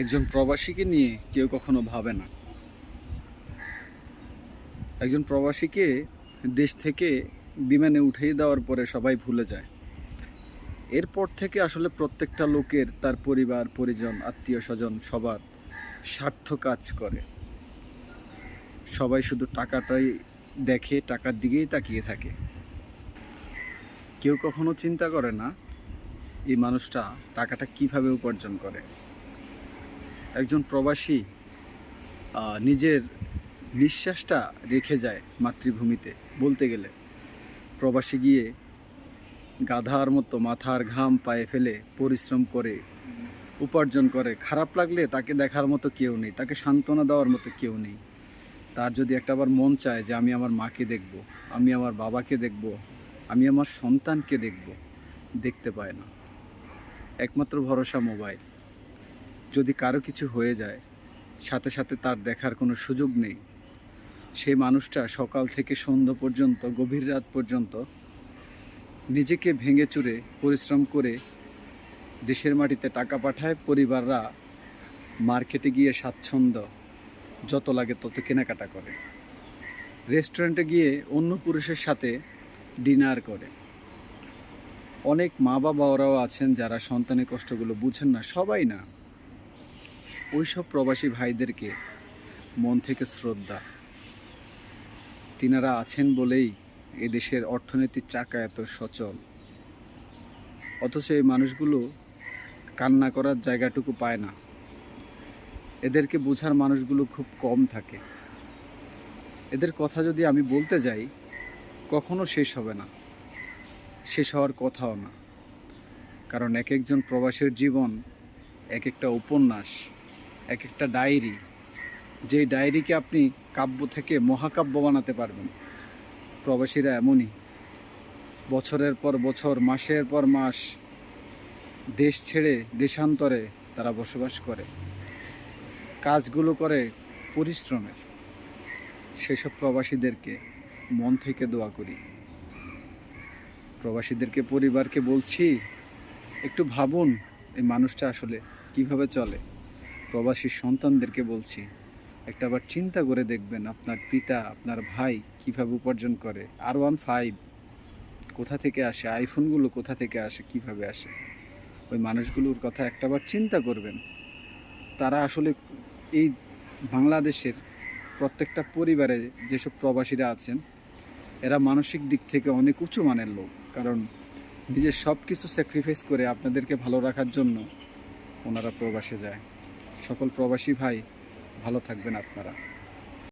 একজন প্রবাসীকে নিয়ে কেউ কখনো ভাবে না। একজন প্রবাসীকে দেশ থেকে বিমানে উঠিয়ে দেওয়ার পরে সবাই ভুলে যায়। এরপর থেকে আসলে প্রত্যেকটা লোকের তার পরিবার, পরিজন, আত্মীয় স্বজন সবার স্বার্থ কাজ করে। সবাই শুধু টাকাটাই দেখে, টাকার দিকেই তাকিয়ে থাকে। কেউ কখনো চিন্তা করে না, এই মানুষটা টাকাটা কীভাবে উপার্জন করে। একজন প্রবাসী নিজের নিঃশ্বাসটা রেখে যায় মাতৃভূমিতে। বলতে গেলে, প্রবাসী গিয়ে গাধার মতো মাথার ঘাম পায়ে ফেলে পরিশ্রম করে, উপার্জন করে, খারাপ লাগলে তাকে দেখার মতো কেউ নেই, তাকে সান্ত্বনা দেওয়ার মতো কেউ নেই। তার যদি একটা আবার মন চায় যে আমি আমার মাকে দেখব, আমি আমার বাবাকে দেখব, আমি আমার সন্তানকে দেখব, দেখতে পায় না। একমাত্র ভরসা মোবাইল। যদি কারও কিছু হয়ে যায়, সাথে সাথে তার দেখার কোনো সুযোগ নেই সেই মানুষটা সকাল থেকে সন্ধ্যা পর্যন্ত, গভীর রাত পর্যন্ত নিজেকে ভেঙে চুরে পরিশ্রম করে দেশের মাটিতে টাকা পাঠায়, পরিবাররা মার্কেটে গিয়ে স্বাচ্ছন্দ্য যত লাগে তত কেনাকাটা করে। রেস্টুরেন্টে গিয়ে অন্য পুরুষের সাথে ডিনার করে। অনেক মা বাবা ওরাও আছেন যারা সন্তানের কষ্টগুলো বুঝেন না, সবাই না। ওইসব প্রবাসী ভাইদেরকে মন থেকে শ্রদ্ধা। তিনারা আছেন বলেই এদেশের অর্থনীতির চাকা এত সচল। অথচ এই মানুষগুলো কান্না করার জায়গাটুকু পায় না। এদেরকে বোঝার মানুষগুলো খুব কম থাকে। এদের কথা যদি আমি বলতে যাই, কখনো শেষ হবে না। শেষ হওয়ার কথাও না। কারণ এক একজন প্রবাসীর জীবন এক একটা উপন্যাস। এক একটা ডায়েরি। যেই ডায়েরিকে আপনি কাব্য থেকে মহাকাব্য বানাতে পারবেন। প্রবাসীরা এমনই। বছরের পর বছর, মাসের পর মাস দেশ ছেড়ে দেশান্তরে তারা বসবাস করে। কাজগুলো করে পরিশ্রমের। সেসব প্রবাসীদেরকে মন থেকে দোয়া করি। প্রবাসীদেরকে, পরিবারকে বলছি, একটু ভাবুন এই মানুষটা আসলে কীভাবে চলে। প্রবাসী সন্তানদেরকে বলছি, একটা আবার চিন্তা করে দেখবেন আপনার পিতা, আপনার ভাই কীভাবে উপার্জন করে। আর ওয়ান ফাইভ, কোথা থেকে আসে, আইফোনগুলো কোথা থেকে আসে, কীভাবে আসে? ওই মানুষগুলোর কথা একটাবার চিন্তা করবেন। তারা আসলে এই বাংলাদেশের প্রত্যেকটা পরিবারে যেসব প্রবাসীরা আছেন, এরা মানসিক দিক থেকে অনেক উঁচু মানের লোক। কারণ নিজের সব কিছু স্যাক্রিফাইস করে আপনাদেরকে ভালো রাখার জন্য ওনারা প্রবাসে যায়। সকল প্রবাসী ভাই ভালো থাকবেন আপনারা।